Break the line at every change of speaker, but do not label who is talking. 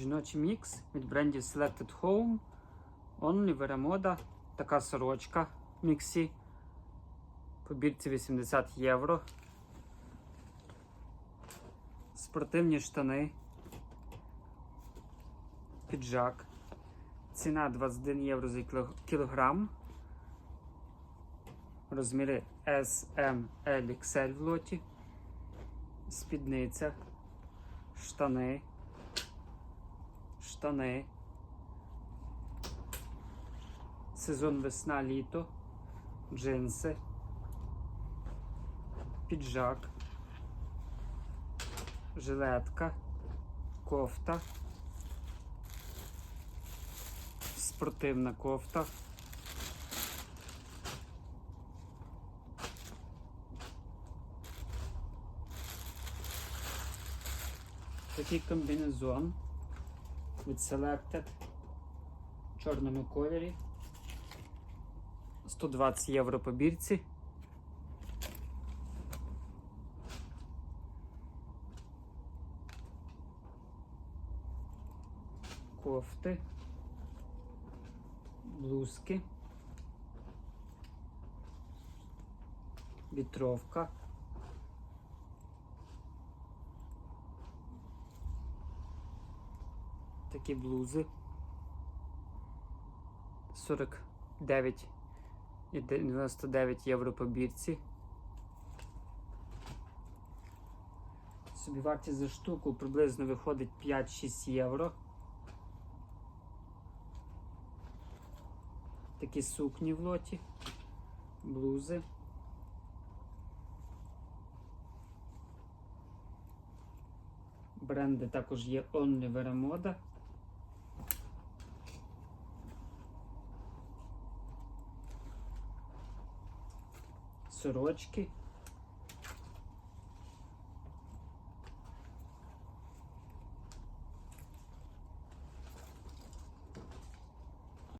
Жіночий мікс від брендів Selected Home. Only Veremoda. Така сорочка міксі. По бірці 80 євро. Спортивні штани. Піджак. Ціна 21 євро за кілограм. Розміри S, M, L, XL в лоті. Спідниця. Штани. Штани. Сезон весна, літо. Джинси. Піджак. Жилетка. Кофта. Спортивна кофта. Такий комбінезон від Selected в чорному кольорі. 120 євро по бірці. Кофти, блузки, вітровка. Такі блузи. 49 і 99 євро по бірці. Собівартість за штуку приблизно виходить 5-6 євро. Такі сукні в лоті, блузи. Бренди також є Only Veremoda. Сорочки.